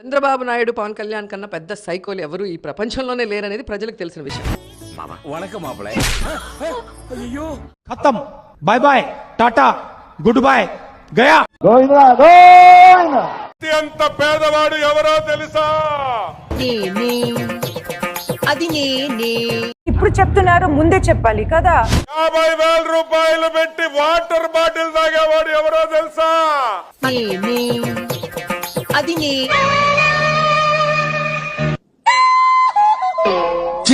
చంద్రబాబు నాయుడు పవన్ కళ్యాణ్ కన్నా పెద్ద సైకోలు ఎవరు ఈ ప్రపంచంలోనే లేరనేది ప్రజలకు తెలిసిన విషయం. ఖతం. Bye bye tata. Good bye గయా. అత్యంత పేదవాడు ఎవరో తెలుసా? అది ఇప్పుడు చెప్తున్నారు ముందే చెప్పాలి కదా? యాభై వేల రూపాయలు పెట్టి వాటర్ బాటిల్ తాగేవాడు ఎవరో తెలుసా? అది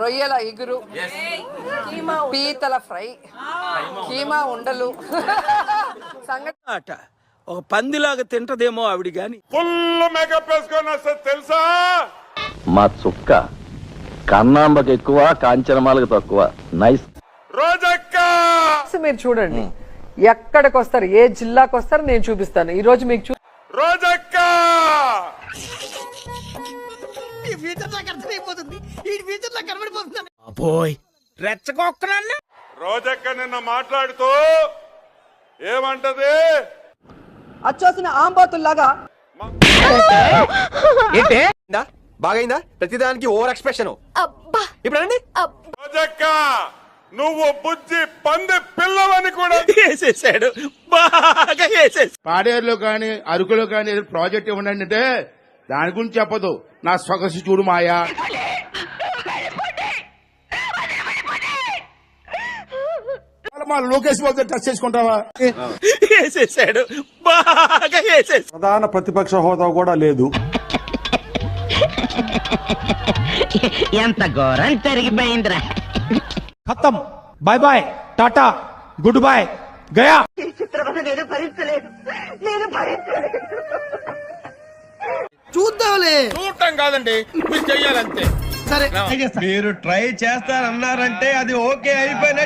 రొయ్యల ఇగురు పీతల ఫ్రై కీమా ఉండలు. సంగతి అట ఒక పందిలాగా తింటదేమో ఆవిడ గాని. ఫుల్ మేకప్ వేసుకొని వస్తే తెలుసా? మా చుక్క. కన్నాంబకి ఎక్కువ కాంచనమాలకు తక్కువ. నైస్ రోజక్క! మీరు చూడండి. ఎక్కడికి వస్తారు ఏ జిల్లాకు వస్తారు నేను చూపిస్తాను. ఈ రోజు మీకు చూ రోజక్క అబోయ్ రెచ్చగొక్కనన్నా. రోజక్క నిన్న మాట్లాడుతూ ఏమంటది? అచ్చోసిన ఆంబోతుల్లాగా బాగైందా? ప్రతిదానికి ఓవర్ ఎక్స్ప్రెషన్. ఇప్పుడు అండి రోజక్క నువ్వు బుజ్జి పంది పిల్లవని కూడా వేసేసాడు. బాగా వేసేసాడు పాడేరులో కానీ అరకులో కానీ ఏదో ప్రాజెక్ట్ ఇవ్వండి అంటే దాని గురించి చెప్పదు. నా స్వగసి చూడు మాయా. లోకేష్ బాబు టచ్ చేసుకుంటావా? ప్రధాన ప్రతిపక్ష హోదా కూడా లేదు. ఎంత ఘోరం జరిగిపోయిందిరా. ఖతం. Bye bye tata. Good bye గయా. ఈ నేను భరించలేదు. నేను భరించలేదు. చూద్దాంలే. చూడటం కాదండి మీరు చెయ్యాలంతే. సరే మీరు ట్రై చేస్తారన్నారంటే అది ఓకే అయిపోయినట్టు